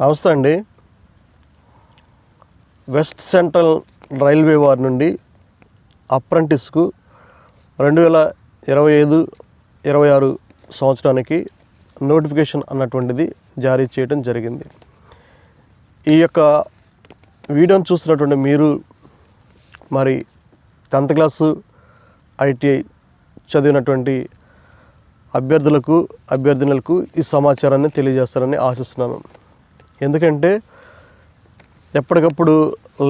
నమస్తే అండి. West central railway వారి నుండి అప్రెంటిస్కు రెండు వేల ఇరవై ఐదు ఇరవై ఆరు సంవత్సరానికి నోటిఫికేషన్ అన్నటువంటిది జారీ చేయడం జరిగింది. ఈ యొక్క వీడియోని చూస్తున్నటువంటి మీరు మరి టెన్త్ క్లాసు ఐటీఐ చదివినటువంటి అభ్యర్థులకు అభ్యర్థినులకు ఈ సమాచారాన్ని తెలియజేస్తారని ఆశిస్తున్నాను. ఎందుకంటే ఎప్పటికప్పుడు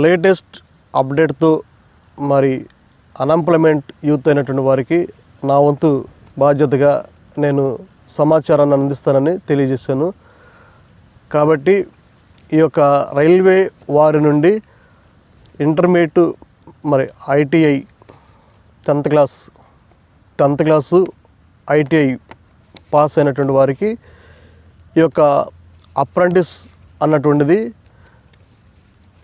లేటెస్ట్ అప్డేట్తో మరి అన్ఎంప్లాయ్మెంట్ యూత్ అయినటువంటి వారికి నా వంతు బాధ్యతగా నేను సమాచారాన్ని అందిస్తానని తెలియజేశాను. కాబట్టి ఈ యొక్క రైల్వే వారి నుండి ఇంటర్మీడియట్ మరి ITI tenth class tenth class ITI pass అయినటువంటి వారికి ఈ యొక్క అప్రెంటిస్ అన్నటువంటిది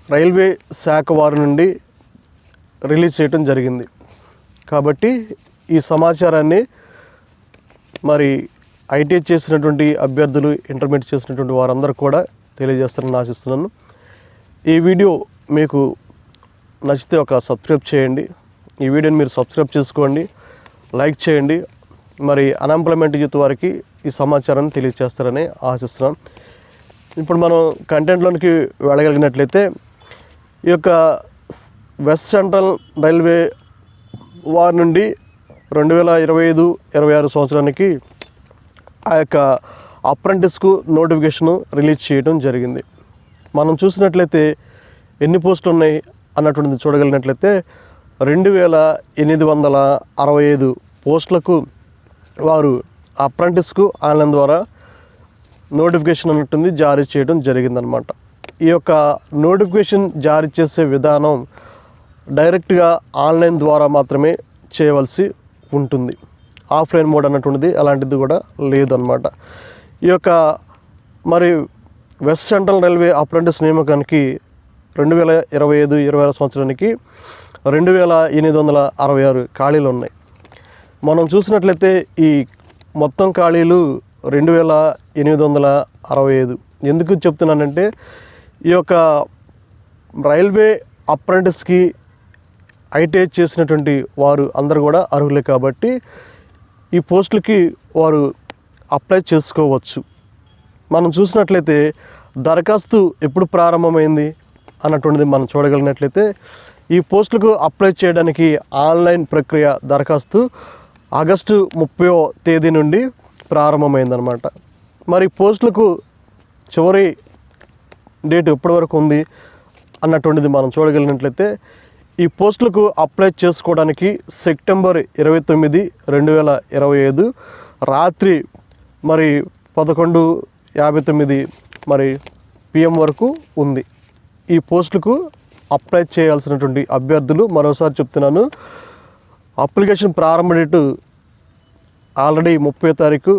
రైల్వే శాఖ వారి నుండి రిలీజ్ చేయటం జరిగింది. కాబట్టి ఈ సమాచారాన్ని మరి ఐటీఐ చేసినటువంటి అభ్యర్థులు ఇంటర్మీడియట్ చేసినటువంటి వారందరూ కూడా తెలియజేస్తారని ఆశిస్తున్నాను. ఈ వీడియో మీకు నచ్చితే ఒక సబ్స్క్రైబ్ చేయండి. ఈ వీడియోని మీరు సబ్స్క్రైబ్ చేసుకోండి. లైక్ చేయండి. మరి అన్ఎంప్లాయ్మెంట్ యూత్ వారికి ఈ సమాచారాన్ని తెలియజేస్తారని ఆశిస్తున్నాను ఇప్పుడు మనం కంటెంట్లోనికి వెళ్ళగలిగినట్లయితే ఈ యొక్క వెస్ట్ సెంట్రల్ రైల్వే వారి నుండి రెండు వేల ఇరవై ఐదు ఇరవై ఆరు సంవత్సరానికి ఆ యొక్క అప్రెంటిస్కు నోటిఫికేషన్ రిలీజ్ చేయడం జరిగింది. మనం చూసినట్లయితే ఎన్ని పోస్టులు ఉన్నాయి అన్నటువంటిది చూడగలిగినట్లయితే రెండు వేల ఎనిమిది వందల అరవై ఐదు పోస్టులకు వారు అప్రెంటిస్కు ఆన్లైన్ ద్వారా నోటిఫికేషన్ అన్నట్టుంది జారీ చేయడం జరిగిందనమాట ఈ యొక్క నోటిఫికేషన్ జారీ చేసే విధానం డైరెక్ట్గా ఆన్లైన్ ద్వారా మాత్రమే చేయవలసి ఉంటుంది. ఆఫ్లైన్ మోడ్ అన్నటువంటిది అలాంటిది కూడా లేదన్నమాట. ఈ యొక్క మరి వెస్ట్ సెంట్రల్ రైల్వే అప్రెంటిస్ నియామకానికి రెండు వేల ఇరవై ఐదు ఇరవై ఆరు సంవత్సరానికి రెండు వేల ఎనిమిది వందల అరవై ఆరు ఖాళీలు ఉన్నాయి. మనం చూసినట్లయితే ఈ మొత్తం ఖాళీలు రెండు వేల ఎనిమిది వందల అరవై ఐదు. ఎందుకు చెప్తున్నానంటే ఈ యొక్క రైల్వే అప్రెంటిస్కి ఐటీఐ చేసినటువంటి వారు అందరు కూడా అర్హులే కాబట్టి ఈ పోస్టులకి వారు అప్లై చేసుకోవచ్చు. మనం చూసినట్లయితే దరఖాస్తు ఎప్పుడు ప్రారంభమైంది అన్నటువంటిది మనం చూడగలిగినట్లయితే ఈ పోస్టులకు అప్లై చేయడానికి ఆన్లైన్ ప్రక్రియ దరఖాస్తు ఆగస్టు ముప్పై తేదీ నుండి ప్రారంభమైందనమాట మరి పోస్టులకు చివరి డేట్ ఎప్పటి వరకు ఉంది అన్నటువంటిది మనం చూడగలిగినట్లయితే ఈ పోస్టులకు అప్లై చేసుకోవడానికి సెప్టెంబర్ ఇరవై తొమ్మిది రెండు వేల ఇరవై ఐదు రాత్రి మరి పదకొండు యాభై తొమ్మిది మరి పిఎం వరకు ఉంది. ఈ పోస్టులకు అప్లై చేయాల్సినటువంటి అభ్యర్థులు మరోసారి చెప్తున్నాను. అప్లికేషన్ ప్రారంభ డేటు ఆల్రెడీ ముప్పై తారీఖు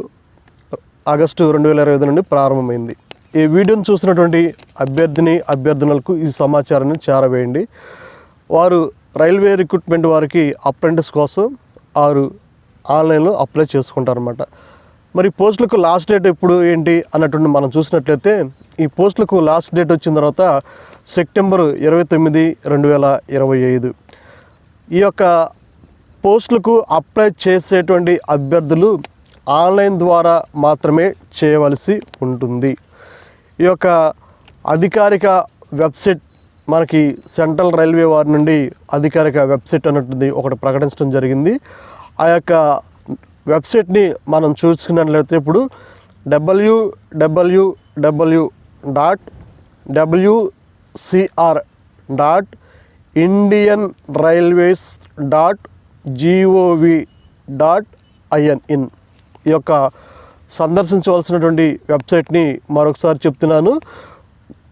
ఆగస్టు రెండు వేల ఇరవై ఐదు నుండి ప్రారంభమైంది. ఈ వీడియోని చూసినటువంటి అభ్యర్థిని అభ్యర్థనలకు ఈ సమాచారాన్ని చేరవేయండి. వారు రైల్వే రిక్రూట్మెంట్ వారికి అప్రెంటిస్ కోసం వారు ఆన్లైన్లో అప్లై చేసుకుంటారన్నమాట. మరి పోస్టులకు లాస్ట్ డేట్ ఎప్పుడు ఏంటి అన్నటువంటి మనం చూసినట్లయితే ఈ పోస్టులకు లాస్ట్ డేట్ వచ్చిన తర్వాత సెప్టెంబర్ ఇరవై తొమ్మిది రెండు వేల ఇరవై ఐదు. ఈ యొక్క పోస్టులకు అప్లై చేసేటువంటి అభ్యర్థులు ఆన్లైన్ ద్వారా మాత్రమే చేయవలసి ఉంటుంది. ఈ యొక్క అధికారిక వెబ్సైట్ మనకి సెంట్రల్ రైల్వే వారి నుండి అధికారిక వెబ్సైట్ అన్నట్టుంది ఒకటి ప్రకటించడం జరిగింది. ఆ యొక్క వెబ్సైట్ని మనం చూసుకున్నట్లయితే ఇప్పుడు W W W dot WCR dot Indian railways dot GOV dot IN in ఈ యొక్క సందర్శించవలసినటువంటి వెబ్సైట్ని మరొకసారి చెప్తున్నాను.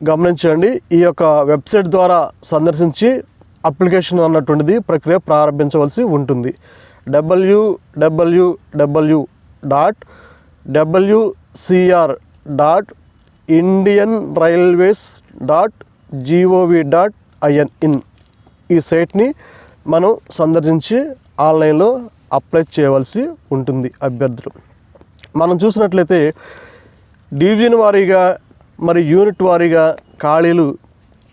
గమనించండి ఈ యొక్క వెబ్సైట్ ద్వారా సందర్శించి అప్లికేషన్ అన్నటువంటిది ప్రక్రియ ప్రారంభించవలసి ఉంటుంది. W W W dot WCR dot Indian railways dot GOV dot IN in ఈ సైట్ని మనం సందర్శించి ఆన్లైన్లో అప్లై చేయవలసి ఉంటుంది అభ్యర్థులు. మనం చూసినట్లయితే డివిజన్ వారీగా మరి యూనిట్ వారీగా ఖాళీలు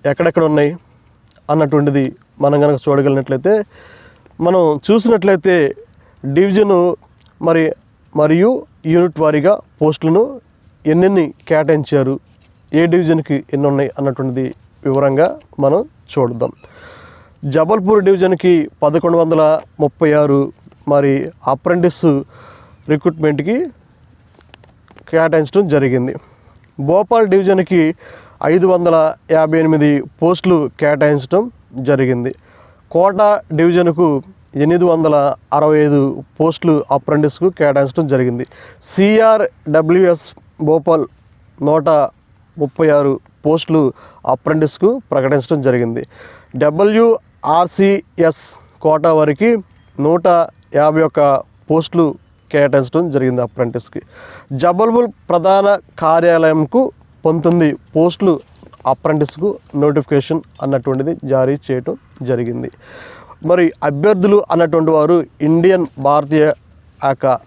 ఎక్కడెక్కడ ఉన్నాయి అన్నటువంటిది మనం కనుక చూడగలిగినట్లయితే మనం చూసినట్లయితే డివిజను మరి మరియు యూనిట్ వారీగా పోస్టులను ఎన్నెన్ని కేటాయించారు ఏ డివిజన్కి ఎన్ని ఉన్నాయి అన్నటువంటిది వివరంగా మనం చూడదాం జబల్పూర్ డివిజన్కి పదకొండు వందల ముప్పై ఆరు మరి అప్రెంటిస్ రిక్రూట్మెంట్కి కేటాయించడం జరిగింది. భోపాల్ డివిజన్కి ఐదు వందల యాభై ఎనిమిది పోస్టులు కేటాయించడం జరిగింది. కోట డివిజన్కు ఎనిమిది వందల అరవై ఐదు పోస్టులు అప్రెంటిస్కు కేటాయించడం జరిగింది. సిఆర్డబ్ల్యూఎస్ భోపాల్ నూట ముప్పై ఆరు పోస్టులు అప్రెంటిస్కు ప్రకటించడం జరిగింది. ఆర్సీఎస్ కోటా వరకు నూట యాభై ఒక్క పోస్టులు కేటాయించడం జరిగింది అప్రెంటిస్కి. జబల్పూర్ ప్రధాన కార్యాలయంకు పంతొమ్మిది పోస్టులు అప్రెంటిస్కు నోటిఫికేషన్ అన్నటువంటిది జారీ చేయటం జరిగింది. మరి అభ్యర్థులు అన్నటువంటి వారు ఇండియన్ భారతీయ యొక్క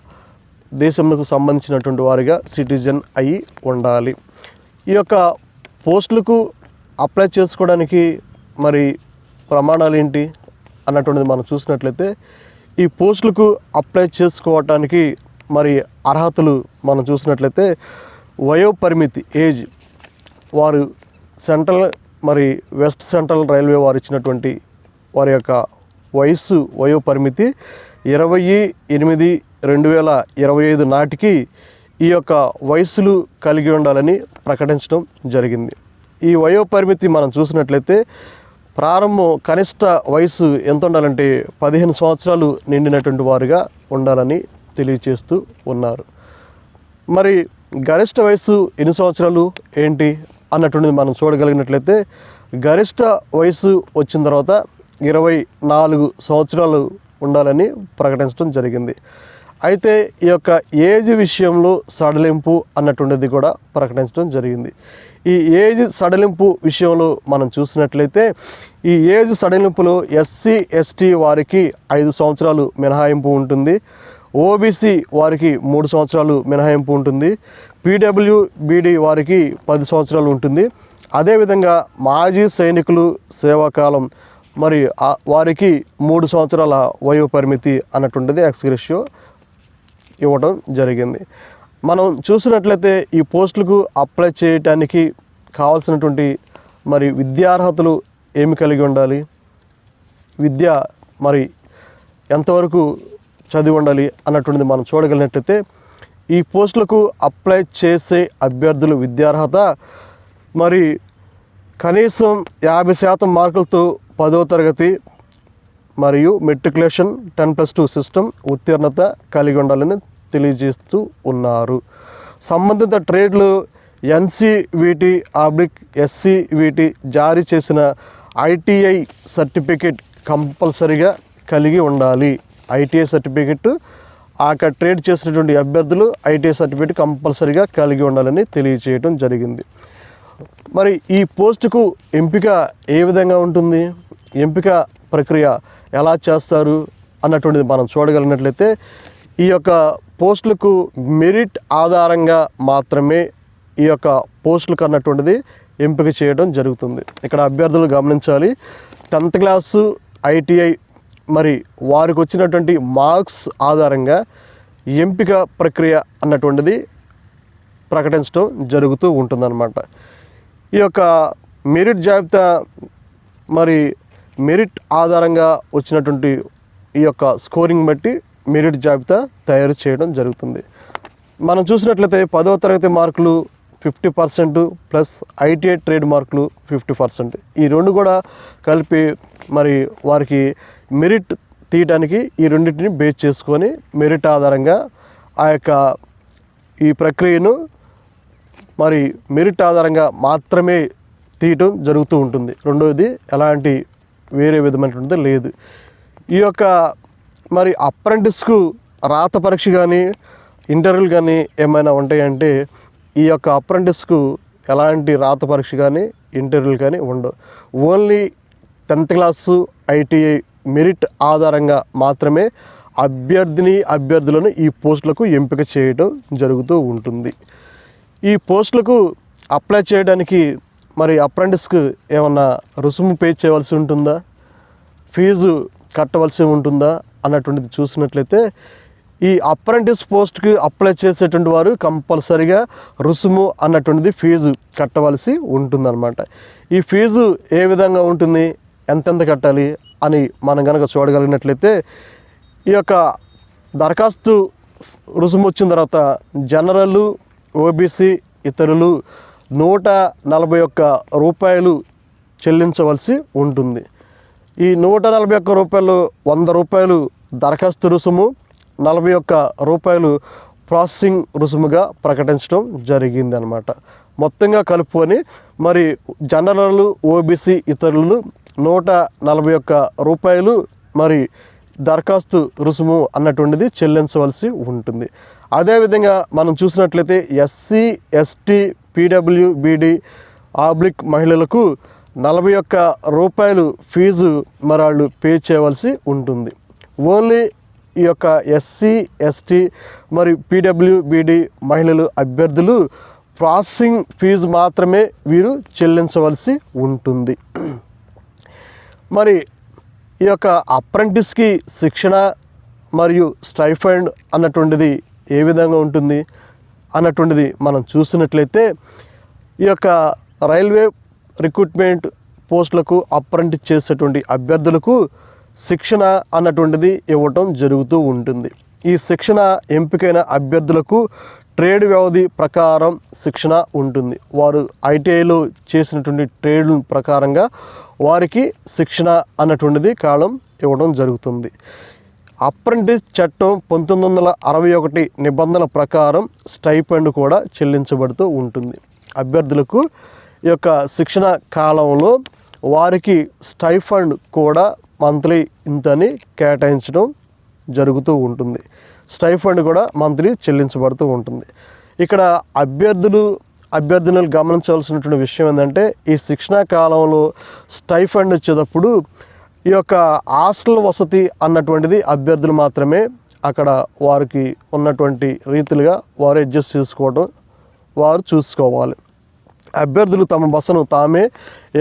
దేశంకు సంబంధించినటువంటి వారిగా సిటిజన్ అయి ఉండాలి. ఈ యొక్క పోస్టులకు అప్లై చేసుకోవడానికి మరి ప్రమాణాలు ఏంటి అన్నటువంటిది మనం చూసినట్లయితే ఈ పోస్టులకు అప్లై చేసుకోవటానికి మరి అర్హతలు మనం చూసినట్లయితే వయో పరిమితి ఏజ్ వారు సెంట్రల్ మరి వెస్ట్ సెంట్రల్ రైల్వే వారు ఇచ్చినటువంటి వారి యొక్క వయస్సు వయో పరిమితి ఇరవై ఎనిమిది రెండు వేల ఇరవై ఐదు నాటికి ఈ యొక్క వయస్సులు కలిగి ఉండాలని ప్రకటించడం జరిగింది. ఈ వయో పరిమితి మనం చూసినట్లయితే ప్రారంభం కనిష్ట వయసు ఎంత ఉండాలంటే పదిహేను సంవత్సరాలు నిండినటువంటి వారుగా ఉండాలని తెలియచేస్తూ ఉన్నారు. మరి గరిష్ట వయసు ఎన్ని సంవత్సరాలు ఏంటి అన్నటువంటిది మనం చూడగలిగినట్లయితే గరిష్ట వయసు వచ్చిన తర్వాత ఇరవై నాలుగు సంవత్సరాలు ఉండాలని ప్రకటించడం జరిగింది. అయితే ఈ యొక్క ఏజ్ విషయంలో సడలింపు అన్నటువంటిది కూడా ప్రకటించడం జరిగింది. ఈ ఏజ్ సడలింపు విషయంలో మనం చూసినట్లయితే ఈ ఏజ్ సడలింపులో ఎస్సీ ఎస్టీ వారికి ఐదు సంవత్సరాలు మినహాయింపు ఉంటుంది. ఓబీసీ వారికి మూడు సంవత్సరాలు మినహాయింపు ఉంటుంది. పీడబ్ల్యూబీడి వారికి పది సంవత్సరాలు ఉంటుంది. అదేవిధంగా మాజీ సైనికులు సేవాకాలం మరి వారికి మూడు సంవత్సరాల వయో పరిమితి అన్నటువంటిది ఎక్స్గ్రెషియో ఇవ్వడం జరిగింది. మనం చూసినట్లయితే ఈ పోస్టులకు అప్లై చేయటానికి కావాల్సినటువంటి మరి విద్యార్హతలు ఏమి కలిగి ఉండాలి? విద్య మరి ఎంతవరకు చదివి ఉండాలి అన్నటువంటిది మనం చూడగలిగినట్లయితే ఈ పోస్టులకు అప్లై చేసే అభ్యర్థులు విద్యార్హత మరి కనీసం యాభై శాతం మార్కులతో పదో తరగతి మరియు matriculation ten plus two system ఉత్తీర్ణత కలిగి ఉండాలని తెలియజేస్తూ ఉన్నారు. సంబంధిత ట్రేడ్లు ఎన్సివిటి ఆబ్లిక్ ఎస్సివిటి జారీ చేసిన ఐటీఐ సర్టిఫికేట్ కంపల్సరిగా కలిగి ఉండాలి. ఐటీఐ సర్టిఫికెట్ ఆ ట్రేడ్ చేసినటువంటి అభ్యర్థులు ఐటీఐ సర్టిఫికేట్ కంపల్సరిగా కలిగి ఉండాలని తెలియచేయడం జరిగింది. మరి ఈ పోస్టుకు ఎంపిక ఏ విధంగా ఉంటుంది? ఎంపిక ప్రక్రియ ఎలా చేస్తారు? అన్నటువంటిది మనం చూడగలిగినట్లయితే ఈ యొక్క పోస్టులకు మెరిట్ ఆధారంగా మాత్రమే ఈ యొక్క పోస్టులకు అన్నటువంటిది ఎంపిక చేయడం జరుగుతుంది. ఇక్కడ అభ్యర్థులు గమనించాలి. టెన్త్ క్లాసు ఐటీఐ మరి వారికి వచ్చినటువంటి మార్క్స్ ఆధారంగా ఎంపిక ప్రక్రియ అన్నటువంటిది ప్రకటించడం జరుగుతూ ఉంటుందన్నమాట. ఈ యొక్క మెరిట్ జాబితా మరి మెరిట్ ఆధారంగా వచ్చినటువంటి ఈ యొక్క స్కోరింగ్ బట్టి మెరిట్ జాబితా తయారు చేయడం జరుగుతుంది. మనం చూసినట్లయితే పదవ తరగతి మార్కులు fifty percent plus ITI trade మార్కులు ఫిఫ్టీ పర్సెంట్. ఈ రెండు కూడా కలిపి మరి వారికి మెరిట్ తీయడానికి ఈ రెండింటిని బేస్ చేసుకొని మెరిట్ ఆధారంగా ఆ యొక్క ఈ ప్రక్రియను మరి మెరిట్ ఆధారంగా మాత్రమే తీయటం జరుగుతూ ఉంటుంది. రెండవది ఎలాంటి వేరే విధమైనటువంటిది లేదు. ఈ యొక్క మరి అప్రెంటిస్కు రాత పరీక్ష కానీ ఇంటర్వ్యూలు కానీ ఏమైనా ఉంటాయంటే ఈ యొక్క అప్రెంటిస్కు ఎలాంటి రాత పరీక్ష కానీ ఇంటర్వ్యూలు కానీ ఉండవు. Only tenth class ITI merit ఆధారంగా మాత్రమే అభ్యర్థిని అభ్యర్థులను ఈ పోస్టులకు ఎంపిక చేయడం జరుగుతూ ఉంటుంది. ఈ పోస్టులకు అప్లై చేయడానికి మరి అప్రెంటిస్కు ఏమన్నా రుసుము పే చేయవలసి ఉంటుందా? ఫీజు కట్టవలసి ఉంటుందా? అన్నటువంటిది చూసినట్లయితే ఈ అప్రెంటిస్ పోస్ట్కి అప్లై చేసేటువంటి వారు కంపల్సరిగా రుసుము అన్నటువంటిది ఫీజు కట్టవలసి ఉంటుందన్నమాట. ఈ ఫీజు ఏ విధంగా ఉంటుంది? ఎంతెంత కట్టాలి? అని మనం కనుక చూడగలిగినట్లయితే ఈ యొక్క దరఖాస్తు రుసుము వచ్చిన తర్వాత జనరల్ ఓబీసీ ఇతరులు నూట నలభై ఒక్క రూపాయలు చెల్లించవలసి ఉంటుంది. ఈ నూట నలభై ఒక్క రూపాయలు వంద రూపాయలు దరఖాస్తు రుసుము నలభై ఒక్క రూపాయలు ప్రాసెసింగ్ రుసుముగా ప్రకటించడం జరిగింది అనమాట మొత్తంగా కలుపుకొని మరి జనరల్ ఓబీసీ ఇతరులు నూట నలభై ఒక్క రూపాయలు మరి దరఖాస్తు రుసుము అన్నటువంటిది చెల్లించవలసి ఉంటుంది. అదేవిధంగా మనం చూసినట్లయితే ఎస్సీ ఎస్టీ పీడబ్ల్యూబీడి ఆబ్లిక్ మహిళలకు నలభై ఒక్క రూపాయలు ఫీజు మరి వాళ్ళు పే చేయవలసి ఉంటుంది. ఓన్లీ ఈ యొక్క ఎస్సీ ఎస్టీ మరి పీడబ్ల్యూబీడి మహిళలు అభ్యర్థులు ప్రాసెసింగ్ ఫీజు మాత్రమే వీరు చెల్లించవలసి ఉంటుంది. మరి ఈ యొక్క అప్రెంటిస్కి శిక్షణ మరియు స్టైఫండ్ అన్నటువంటిది ఏ విధంగా ఉంటుంది అన్నటువంటిది మనం చూసినట్లయితే ఈ యొక్క రైల్వే రిక్రూట్మెంట్ పోస్టులకు అప్రెంటిస్ చేసేటువంటి అభ్యర్థులకు శిక్షణ అన్నటువంటిది ఇవ్వటం జరుగుతూ ఉంటుంది. ఈ శిక్షణ ఎంపికైన అభ్యర్థులకు ట్రేడ్ వ్యవధి ప్రకారం శిక్షణ ఉంటుంది. వారు ఐటీఐలో చేసినటువంటి ట్రేడ్ ప్రకారంగా వారికి శిక్షణ అన్నటువంటిది కాలం ఇవ్వడం జరుగుతుంది. అప్రెంటిస్ చట్టం పంతొమ్మిది వందల అరవై ఒకటి నిబంధనల ప్రకారం స్టైపెండ్ కూడా చెల్లించబడుతూ ఉంటుంది. అభ్యర్థులకు ఈ యొక్క శిక్షణ కాలంలో వారికి స్టైఫండ్ కూడా మంత్లీ ఇంతని కేటాయించడం జరుగుతూ ఉంటుంది. స్టైఫండ్ కూడా మంత్లీ చెల్లించబడుతూ ఉంటుంది. ఇక్కడ అభ్యర్థులు అభ్యర్థినులు గమనించవలసినటువంటి విషయం ఏంటంటే ఈ శిక్షణా కాలంలో స్టైఫండ్ వచ్చేటప్పుడు ఈ యొక్క హాస్టల్ వసతి అన్నటువంటిది అభ్యర్థులు మాత్రమే అక్కడ వారికి ఉన్నటువంటి రీతిలుగా వారు అడ్జస్ట్ చేసుకోవడం వారు చూసుకోవాలి. అభ్యర్థులు తమ బసను తామే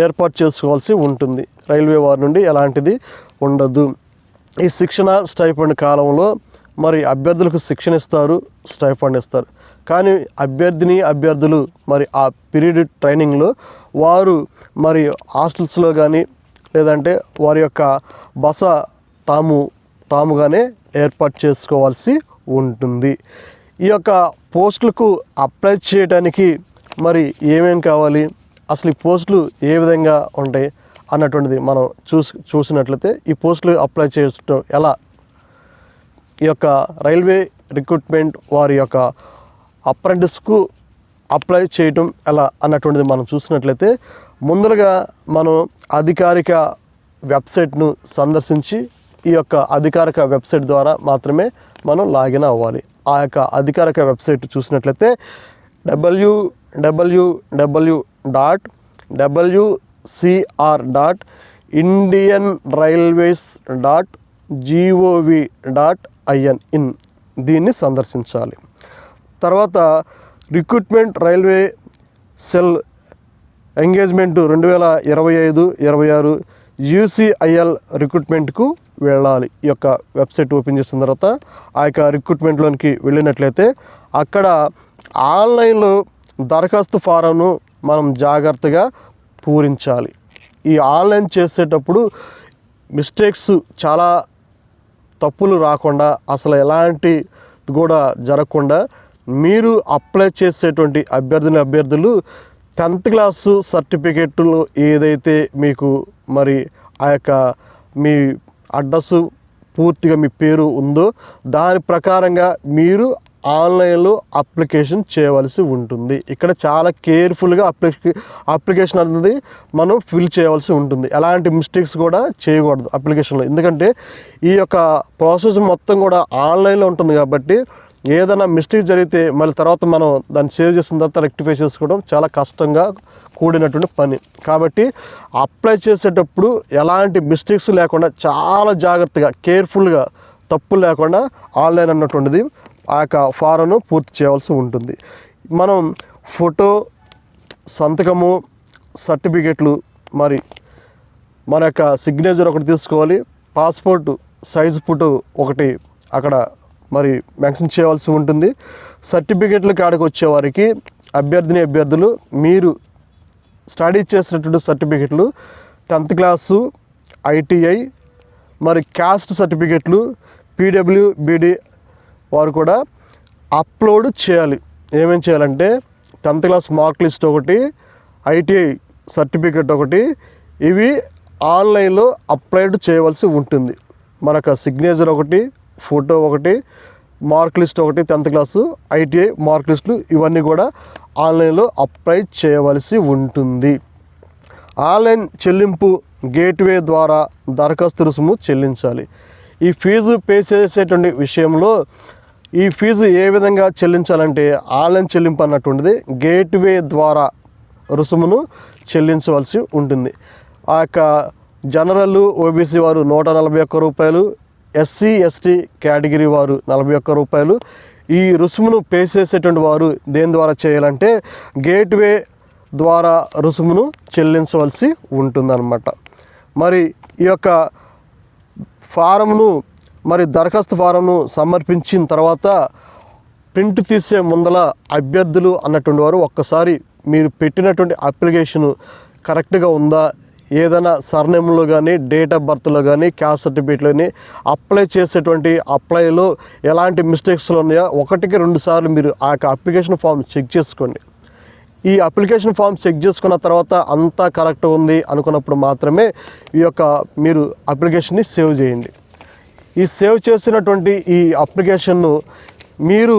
ఏర్పాటు చేసుకోవాల్సి ఉంటుంది. రైల్వే వారి నుండి ఎలాంటిది ఉండదు. ఈ శిక్షణ స్టైఫండ్ కాలంలో మరి అభ్యర్థులకు శిక్షణ ఇస్తారు స్టైఫండ్ ఇస్తారు. కానీ అభ్యర్థిని అభ్యర్థులు మరి ఆ పీరియడ్ ట్రైనింగ్లో వారు మరి హాస్టల్స్లో కానీ లేదంటే వారి యొక్క బస తాము తాముగానే ఏర్పాటు చేసుకోవాల్సి ఉంటుంది. ఈ యొక్క పోస్టులకు అప్లై చేయడానికి మరి ఏమేం కావాలి? అసలు ఈ పోస్టులు ఏ విధంగా ఉంటాయి? అన్నటువంటిది మనం చూసి చూసినట్లయితే ఈ పోస్టులు అప్లై చేయడం ఎలా? ఈ యొక్క రైల్వే రిక్రూట్మెంట్ వారి యొక్క అప్రెంటిస్కు అప్లై చేయటం ఎలా అన్నటువంటిది మనం చూసినట్లయితే ముందరగా మనం అధికారిక వెబ్సైట్ను సందర్శించి ఈ యొక్క అధికారిక వెబ్సైట్ ద్వారా మాత్రమే మనం లాగిన్ అవ్వాలి. ఆ యొక్క అధికారిక వెబ్సైట్ చూసినట్లయితే W W W dot W CR dot Indian railways dot GOV dot IN in దీన్ని సందర్శించాలి. తర్వాత రిక్రూట్మెంట్ రైల్వే సెల్ ఎంగేజ్మెంట్ రెండు వేల ఇరవై ఐదు ఇరవై ఆరు యూసీఐఎల్ రిక్రూట్మెంట్కు వెళ్ళాలి. ఈ యొక్క వెబ్సైట్ ఓపెన్ చేసిన తర్వాత ఆ యొక్క రిక్రూట్మెంట్లోనికి వెళ్ళినట్లయితే అక్కడ ఆన్లైన్లో దరఖాస్తు ఫారంను మనం జాగ్రత్తగా పూరించాలి. ఈ ఆన్లైన్ చేసేటప్పుడు మిస్టేక్స్ చాలా తప్పులు రాకుండా అసలు ఎలాంటి కూడా జరగకుండా మీరు అప్లై చేసేటువంటి అభ్యర్థుల అభ్యర్థులు టెన్త్ క్లాసు సర్టిఫికెట్లు ఏదైతే మీకు మరి ఆ యొక్క మీ అడ్రస్ పూర్తిగా మీ పేరు ఉందో దాని ప్రకారంగా మీరు ఆన్లైన్లో అప్లికేషన్ చేయవలసి ఉంటుంది. ఇక్కడ చాలా కేర్ఫుల్గా అప్లికే అప్లికేషన్ అనేది మనం ఫిల్ చేయవలసి ఉంటుంది. ఎలాంటి మిస్టేక్స్ కూడా చేయకూడదు అప్లికేషన్లో. ఎందుకంటే ఈ యొక్క ప్రాసెస్ మొత్తం కూడా ఆన్లైన్లో ఉంటుంది కాబట్టి ఏదైనా మిస్టేక్ జరిగితే మళ్ళీ తర్వాత మనం దాన్ని సేవ్ చేసిన తర్వాత రెక్టిఫై చేసుకోవడం చాలా కష్టంగా కూడినటువంటి పని. కాబట్టి అప్లై చేసేటప్పుడు ఎలాంటి మిస్టేక్స్ లేకుండా చాలా జాగ్రత్తగా కేర్ఫుల్గా తప్పు లేకుండా ఆన్లైన్ అన్నటువంటిది ఆ యొక్క ఫారంను పూర్తి చేయవలసి ఉంటుంది. మనం ఫోటో సంతకము సర్టిఫికెట్లు మరి మన యొక్క సిగ్నేచర్ ఒకటి తీసుకోవాలి. పాస్పోర్ట్ సైజ్ ఫోటో ఒకటి అక్కడ మరి మెన్షన్ చేయవలసి ఉంటుంది. సర్టిఫికెట్లు కాడికి వచ్చేవారికి అభ్యర్థిని అభ్యర్థులు మీరు స్టడీ చేసినటువంటి సర్టిఫికెట్లు టెన్త్ క్లాసు ఐటీఐ మరి క్యాస్ట్ సర్టిఫికెట్లు పీడబ్ల్యూబీడీ వారు కూడా అప్లోడ్ చేయాలి. ఏమేం చేయాలంటే టెన్త్ క్లాస్ మార్క్ లిస్ట్ ఒకటి ఐటీఐ సర్టిఫికెట్ ఒకటి ఇవి ఆన్లైన్లో అప్లైడ్ చేయవలసి ఉంటుంది. మనకు సిగ్నేచర్ ఒకటి ఫోటో ఒకటి మార్క్ లిస్ట్ ఒకటి టెన్త్ క్లాసు ఐటీఐ మార్క్ లిస్టులు ఇవన్నీ కూడా ఆన్లైన్లో అప్లై చేయవలసి ఉంటుంది. ఆన్లైన్ చెల్లింపు గేట్వే ద్వారా దరఖాస్తు రుసుము చెల్లించాలి. ఈ ఫీజు పే చేసేటువంటి విషయంలో ఈ ఫీజు ఏ విధంగా చెల్లించాలంటే ఆన్లైన్ చెల్లింపు అన్నటువంటిది గేట్వే ద్వారా రుసుమును చెల్లించవలసి ఉంటుంది. ఆ యొక్క జనరల్ ఓబీసీ వారు నూట నలభై ఒక్క రూపాయలు ఎస్సీ ఎస్టీ కేటగిరీ వారు నలభై ఒక్క రూపాయలు. ఈ రుసుమును పే చేసేటువంటి వారు దేని ద్వారా చేయాలంటే గేట్వే ద్వారా రుసుమును చెల్లించవలసి ఉంటుందన్నమాట. మరి ఈ యొక్క ఫారంను మరి దరఖాస్తు ఫారంను సమర్పించిన తర్వాత ప్రింట్ తీసే ముందల అభ్యర్థులు అన్నటువంటి వారు ఒక్కసారి మీరు పెట్టినటువంటి అప్లికేషను కరెక్ట్గా ఉందా? ఏదైనా సర్నేమ్లో కానీ డేట్ ఆఫ్ బర్త్లో కానీ క్యాస్ట్ సర్టిఫికేట్లో కానీ అప్లై చేసేటువంటి అప్లైలో ఎలాంటి మిస్టేక్స్లు ఉన్నాయో ఒకటికి రెండు సార్లు మీరు ఆ యొక్క అప్లికేషన్ ఫామ్ చెక్ చేసుకోండి. ఈ అప్లికేషన్ ఫామ్ చెక్ చేసుకున్న తర్వాత అంతా కరెక్ట్ ఉంది అనుకున్నప్పుడు మాత్రమే ఈ యొక్క మీరు అప్లికేషన్ని సేవ్ చేయండి. ఈ సేవ్ చేసినటువంటి ఈ అప్లికేషన్ను మీరు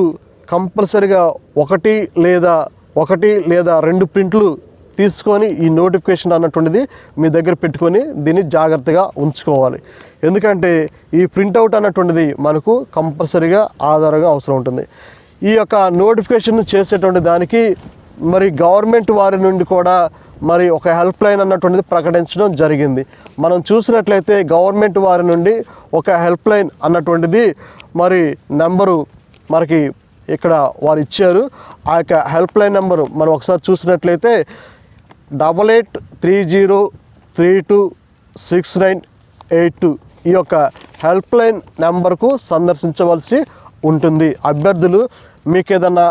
కంపల్సరిగా ఒకటి లేదా ఒకటి లేదా రెండు ప్రింట్లు తీసుకొని ఈ నోటిఫికేషన్ అన్నటువంటిది మీ దగ్గర పెట్టుకొని దీన్ని జాగ్రత్తగా ఉంచుకోవాలి. ఎందుకంటే ఈ ప్రింట్అవుట్ అన్నటువంటిది మనకు కంపల్సరీగా ఆధారంగా అవసరం ఉంటుంది. ఈ యొక్క నోటిఫికేషన్ చేసేటువంటి దానికి మరి గవర్నమెంట్ వారి నుండి కూడా మరి ఒక హెల్ప్ లైన్ అన్నటువంటిది ప్రకటించడం జరిగింది. మనం చూసినట్లయితే గవర్నమెంట్ వారి నుండి ఒక హెల్ప్ లైన్ అన్నటువంటిది మరి నెంబరు మనకి ఇక్కడ వారు ఇచ్చారు. ఆ యొక్క హెల్ప్ లైన్ నెంబరు మనం ఒకసారి చూసినట్లయితే double eight three zero three two six nine eight two ఈ యొక్క హెల్ప్ లైన్ నెంబర్కు సందర్శించవలసి ఉంటుంది. అభ్యర్థులు మీకు ఏదన్నా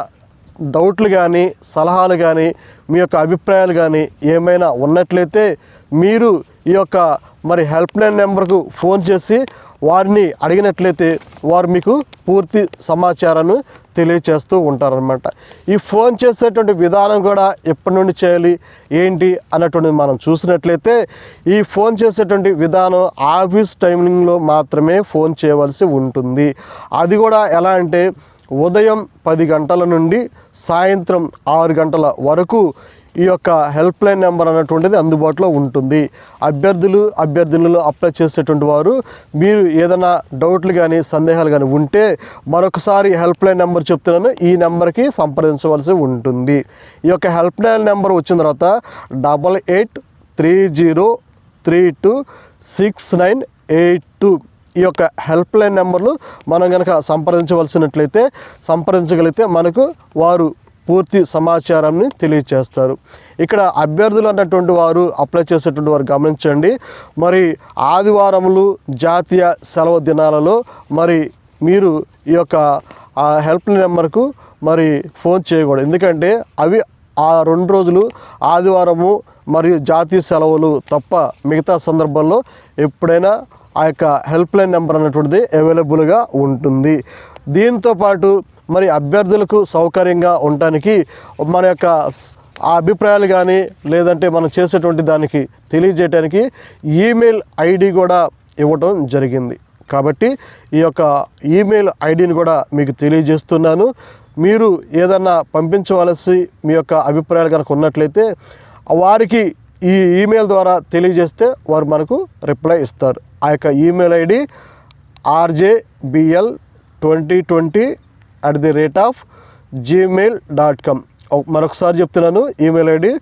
డౌట్లు కానీ సలహాలు కానీ మీ యొక్క అభిప్రాయాలు కానీ ఏమైనా ఉన్నట్లయితే మీరు ఈ యొక్క మరి హెల్ప్ లైన్ నెంబర్కు ఫోన్ చేసి వారిని అడిగినట్లయితే వారు మీకు పూర్తి సమాచారాన్ని తెలియచేస్తూ ఉంటారనమాట ఈ ఫోన్ చేసేటువంటి విధానం కూడా ఎప్పటి నుండి చేయాలి ఏంటి అన్నటువంటిది మనం చూసినట్లయితే ఈ ఫోన్ చేసేటువంటి విధానం ఆఫీస్ టైమింగ్లో మాత్రమే ఫోన్ చేయవలసి ఉంటుంది. అది కూడా ఎలా అంటే ఉదయం పది గంటల నుండి సాయంత్రం ఆరు గంటల వరకు ఈ యొక్క హెల్ప్ లైన్ నెంబర్ అన్నటువంటిది అందుబాటులో ఉంటుంది. అభ్యర్థులు అభ్యర్థినులు అప్లై చేసేటువంటి వారు మీరు ఏదైనా డౌట్లు కానీ సందేహాలు కానీ ఉంటే మరొకసారి హెల్ప్ లైన్ నెంబర్ చెప్తున్నాను. ఈ నెంబర్కి సంప్రదించవలసి ఉంటుంది. ఈ యొక్క హెల్ప్ లైన్ నెంబర్ వచ్చిన తర్వాత double eight three zero three two six nine eight two ఈ యొక్క హెల్ప్ లైన్ నెంబర్లు మనం కనుక సంప్రదించవలసినట్లయితే సంప్రదించగలిగితే మనకు వారు పూర్తి సమాచారాన్ని తెలియచేస్తారు. ఇక్కడ అభ్యర్థులు అన్నటువంటి వారు అప్లై చేసేటువంటి వారు గమనించండి. మరి ఆదివారములు జాతీయ సెలవు దినాలలో మరి మీరు ఈ యొక్క ఆ హెల్ప్ నెంబర్కు మరి ఫోన్ చేయకూడదు. ఎందుకంటే అవి ఆ రెండు రోజులు ఆదివారము మరియు జాతీయ సెలవులు తప్ప మిగతా సందర్భాల్లో ఎప్పుడైనా ఆ యొక్క హెల్ప్ లైన్ నెంబర్ అనేటువంటిది అవైలబుల్గా ఉంటుంది. దీంతో పాటు మరి అభ్యర్థులకు సౌకర్యంగా ఉండటానికి మన యొక్క ఆ అభిప్రాయాలు కానీ లేదంటే మనం చేసేటువంటి దానికి తెలియజేయడానికి ఈమెయిల్ ఐడి కూడా ఇవ్వటం జరిగింది. కాబట్టి ఈ యొక్క ఈమెయిల్ ఐడిని కూడా మీకు తెలియజేస్తున్నాను. మీరు ఏదన్నా పంపించవలసి మీ యొక్క అభిప్రాయాలు కనుక ఉన్నట్లయితే వారికి ఈ ఈమెయిల్ ద్వారా తెలియజేస్తే వారు మనకు రిప్లై ఇస్తారు. ఆ యొక్క email ID RJBL twenty twenty at the rate of Gmail dot com మరొకసారి చెప్తున్నాను email ID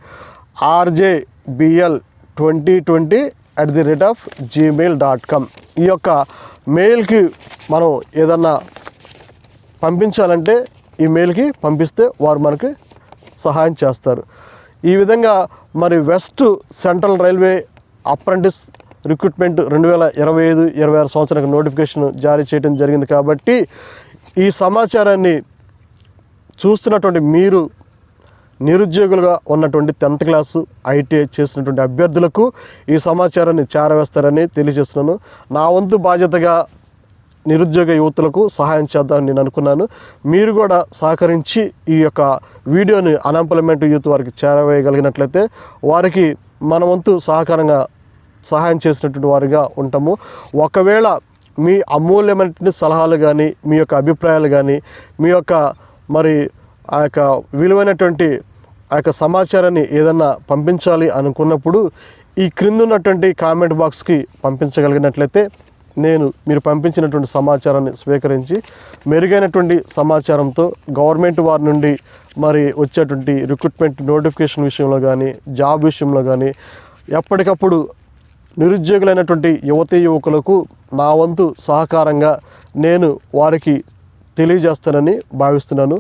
RJBL twenty twenty at the rate of Gmail dot com ఈ యొక్క మెయిల్కి మనం ఏదన్నా పంపించాలంటే ఈ మెయిల్కి పంపిస్తే వారు మనకి సహాయం చేస్తారు. ఈ విధంగా మరి west central railway apprentice recruitment రెండు వేల ఇరవై ఐదు ఇరవై ఆరు సంవత్సరానికి నోటిఫికేషన్ జారీ చేయడం జరిగింది కాబట్టి ఈ సమాచారాన్ని చూస్తున్నటువంటి మీరు నిరుద్యోగులుగా ఉన్నటువంటి టెన్త్ క్లాసు ఐటీఐ చేసినటువంటి అభ్యర్థులకు ఈ సమాచారాన్ని చేరవేస్తారని తెలియజేస్తున్నాను. నా వంతు బాధ్యతగా నిరుద్యోగ యువతులకు సహాయం చేద్దామని నేను అనుకున్నాను. మీరు కూడా సహకరించి ఈ యొక్క వీడియోని అన్ఎంప్లాయ్మెంట్ యూత్ వారికి చేరవేయగలిగినట్లయితే వారికి మన వంతు సహకారంగా సహాయం చేసినటువంటి వారిగా ఉంటాము. ఒకవేళ మీ అమూల్యమైనటువంటి సలహాలు కానీ మీ యొక్క అభిప్రాయాలు కానీ మీ యొక్క మరి ఆ యొక్క విలువైనటువంటి ఆ యొక్క సమాచారాన్ని ఏదన్నా పంపించాలి అనుకున్నప్పుడు ఈ క్రింద ఉన్నటువంటి కామెంట్ బాక్స్కి పంపించగలిగినట్లయితే నేను మీరు పంపించినటువంటి సమాచారాన్ని స్వీకరించి మెరుగైనటువంటి సమాచారంతో గవర్నమెంట్ వారి నుండి మరి వచ్చేటువంటి రిక్రూట్మెంట్ నోటిఫికేషన్ విషయంలో కానీ జాబ్ విషయంలో కానీ ఎప్పటికప్పుడు నిరుద్యోగులైనటువంటి యువతీ యువకులకు నా వంతు సహకారంగా నేను వారికి తెలియజేస్తానని భావిస్తున్నాను.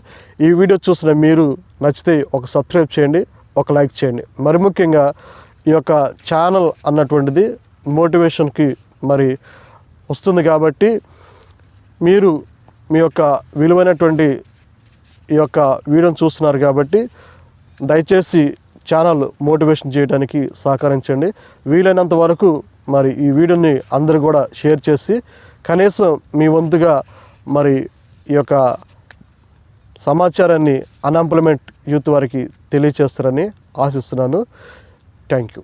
ఈ వీడియో చూసిన మీరు నచ్చితే ఒక సబ్స్క్రైబ్ చేయండి ఒక లైక్ చేయండి. మరి ముఖ్యంగా ఈ యొక్క ఛానల్ అన్నటువంటిది మోటివేషన్కి మరి వస్తుంది కాబట్టి మీరు మీ యొక్క విలువైనటువంటి ఈ యొక్క వీడియోని చూస్తున్నారు కాబట్టి దయచేసి ఛానల్ మోటివేషన్ చేయడానికి సహకరించండి. వీలైనంత వరకు మరి ఈ వీడియోని అందరూ కూడా షేర్ చేసి కనీసం మీ వంతుగా మరి ఈ యొక్క సమాచారాన్ని అన్ఎంప్లాయ్మెంట్ యూత్ వారికి తెలియచేస్తారని ఆశిస్తున్నాను. Thank you.